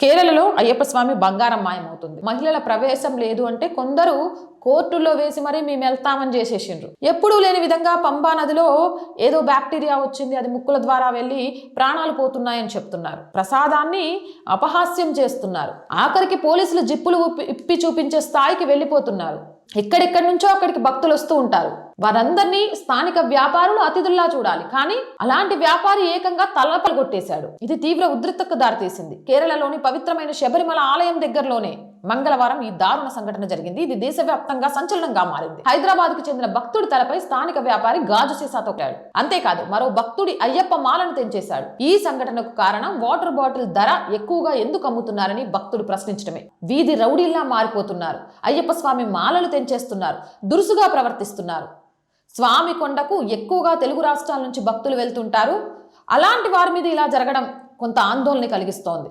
కేరళలో అయ్యప్ప స్వామి బంగారం మాయమవుతుంది. మహిళల ప్రవేశం లేదు అంటే కొందరు కోర్టులో వేసి మరీ మేము వెళ్తామని చేసేసిండ్రు. ఎప్పుడూ లేని విధంగా పంబా నదిలో ఏదో బ్యాక్టీరియా వచ్చింది అది ముక్కుల ద్వారా వెళ్ళి ప్రాణాలు పోతున్నాయని చెప్తున్నారు. ప్రసాదాన్ని అపహాస్యం చేస్తున్నారు. ఆఖరికి పోలీసులు జిప్పులు ఉప్పి- ఇప్పి చూపించే స్థాయికి వెళ్ళిపోతున్నారు. ఎక్కడెక్కడి నుంచో అక్కడికి భక్తులు వస్తూ ఉంటారు. వారందరినీ స్థానిక వ్యాపారులు అతిథుల్లా చూడాలి. కానీ అలాంటి వ్యాపారి ఏకంగా తలపలు కొట్టేశాడు. ఇది తీవ్ర ఉద్రిక్తకు దారితీసింది. కేరళలోని పవిత్రమైన శబరిమల ఆలయం దగ్గరలోనే మంగళవారం ఈ దారుణ సంఘటన జరిగింది. ఇది దేశవ్యాప్తంగా సంచలనంగా మారింది. హైదరాబాద్కు చెందిన భక్తుడి తలపై స్థానిక వ్యాపారి గాజు సీసాతో తొక్కాడు అంతేకాదు మరో భక్తుడి అయ్యప్ప మాలను తెంచేశాడు. ఈ సంఘటనకు కారణం వాటర్ బాటిల్ ధర ఎక్కువగా ఎందుకు అమ్ముతున్నారని భక్తుడు ప్రశ్నించడమే. వీధి రౌడీల్లా మారిపోతున్నారు. అయ్యప్ప స్వామి మాలలు తెంచేస్తున్నారు. దురుసుగా ప్రవర్తిస్తున్నారు. స్వామి కొండకు ఎక్కువగా తెలుగు రాష్ట్రాల నుంచి భక్తులు వెళ్తుంటారు. అలాంటి వారి మీద ఇలా జరగడం కొంత ఆందోళన కలిగిస్తోంది.